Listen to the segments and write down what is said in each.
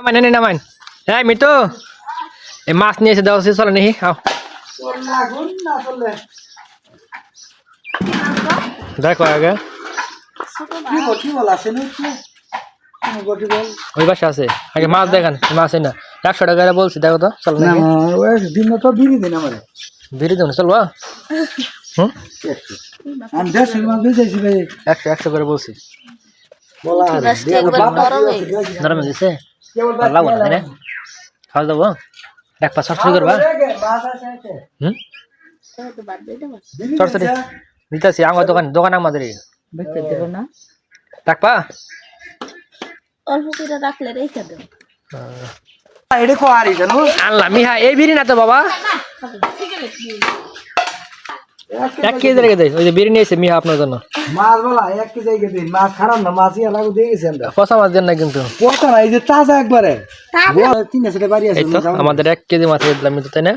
নামাইন এনে নামাইন হ্যাঁ মিতু। এই মাছ নিয়ে এসে দেওয়া চলে নেহি আও। দেখো আগে। ওই পাশে আছে। আগে মাছ দেখান মাছ না একশো টাকা করে বলছি দেখো তো চলো না দিন তো বিড়ি দিন আমার। ভিড়ে দেবো চলবো হুম? একশো একশো করে বলছি। বলা দিছে? লাগবো না তাই না? খাওয়া দেবো এক পা সরসরি করবা হুম? সরসরি দিতেছি আমার দোকান দোকান আমাদের রাখবা অল্প করে রাখলে রেখে দেব। এটা জানো মিহা এই বিড়ি না তো বাবা। এক কেজি রেখে দেয় ওই যে বিড়ি নিয়েছে মিহা আপনার জন্য। মাছ বলা এক কেজি জায়গা দিন মাছ খারাপ না মাছই লাগু দিয়ে গেছি আমরা। পচা মাছ দেন না কিন্তু। না এই যে তাজা একবারে। তিন আছে বাড়ি আছে আমাদের এক কেজি মাছ দিলাম কিন্তু তাই না?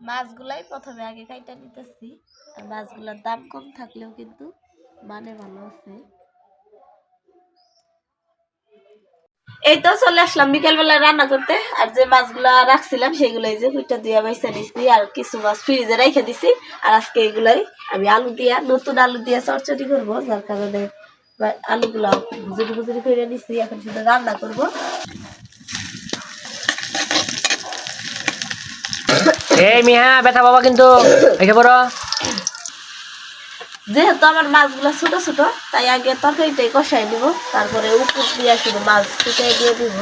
মাছগুলাই প্রথমে আগে কাইটা নিতেছি। আর মাছগুলোর দাম কম থাকলেও কিন্তু মানে ভালো আছে। এই চলে আসলাম বিকেল বেলা রান্না করতে, আর যে মাছগুলা রাখছিলাম সেগুলো যে কুইটা দিয়ে বাইসা নিছি আর কিছু মাছ ফ্রিজে রেখে দিছি। আর আজকে এগুলাই আমি আলু দিয়া, নতুন আলু দিয়ে চটচটি করব, যার কারণে আলুগুলা গুজুরি গুজুরি করে নিছি, এখন শুধু রান্না করব। এই মিহা ব্যথা বাবা কিন্তু, এসে বড় যেহেতু আমার মাছগুলো ছোট ছোট, তাই আগে তরকারিটাই কষাই দিব, তারপরে উপর দিয়ে শুধু মাছ ফুটাই দিয়ে দিব।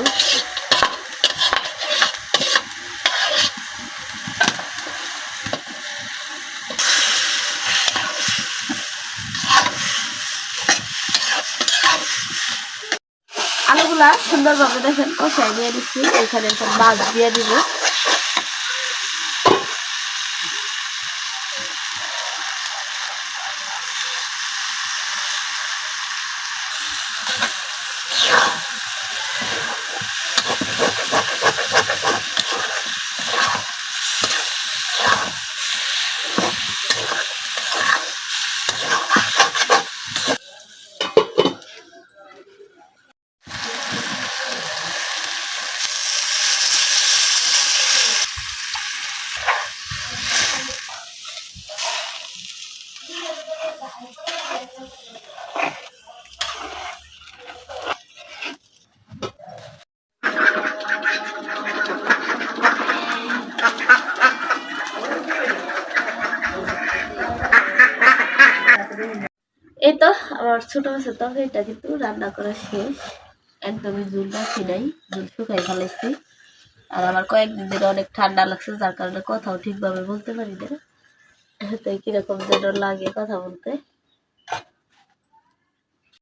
আলুগুলা সুন্দরভাবে দেখেন কষাই দিয়ে দিচ্ছি, এখানে মাছ দিয়ে দিব। এই তো, আমার ছোট মাছের তরকারিটা কিন্তু রান্না করা শেষ। একদমই ঝুল রাখি নাই, ঝুল শুকাই ফেলেছি। আর আমার কয়েকদিন ধরে অনেক ঠান্ডা লাগছে, যার কারণে কথাও ঠিকভাবে বলতে পারি না। তো কীরকম যেন লাগে কথা বলতে।